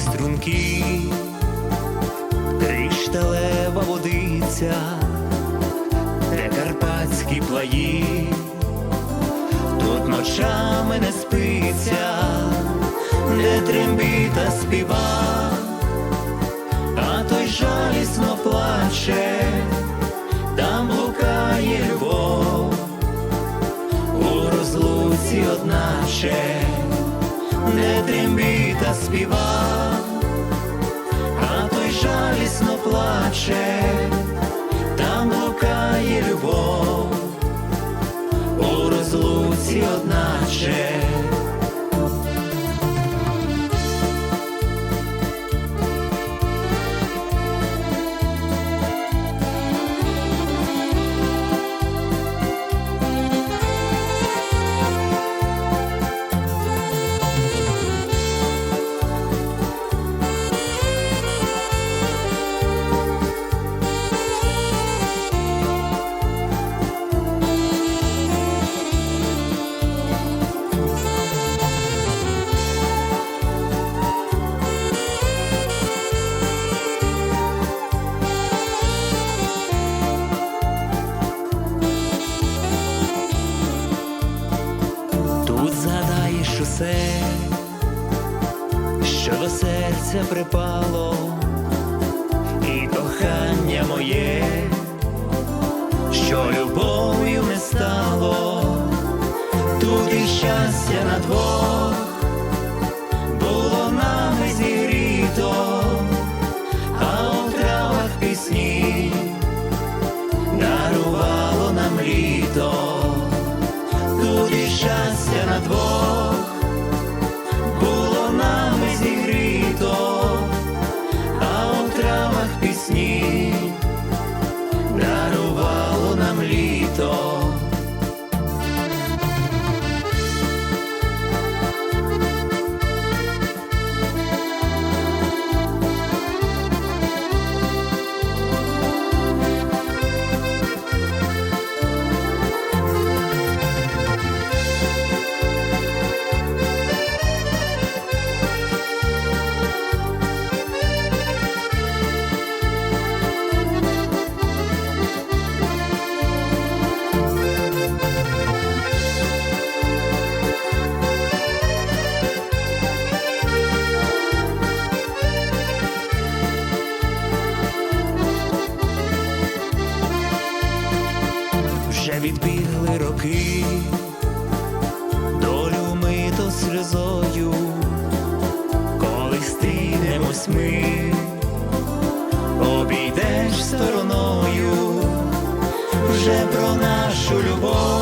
струнки, кришталева водиця, де карпатські плаї, тут ночами не спиться, де трембіта співа, а той жалісно плаче, там блукає любов, у розлуці одначе, де трембіта співа, а той жалісно плаче, там блукає любов, у розлуці одначе. Усе, що до серця припало, і кохання моє, що любов'ю не стало, тут і щастя на двох було нами зігріто, а у травах пісні дарувало нам літо. Щастя на двох відбігли роки, долю мито сльозою, коли стрінемось ми, обійдеш стороною, вже про нашу любов.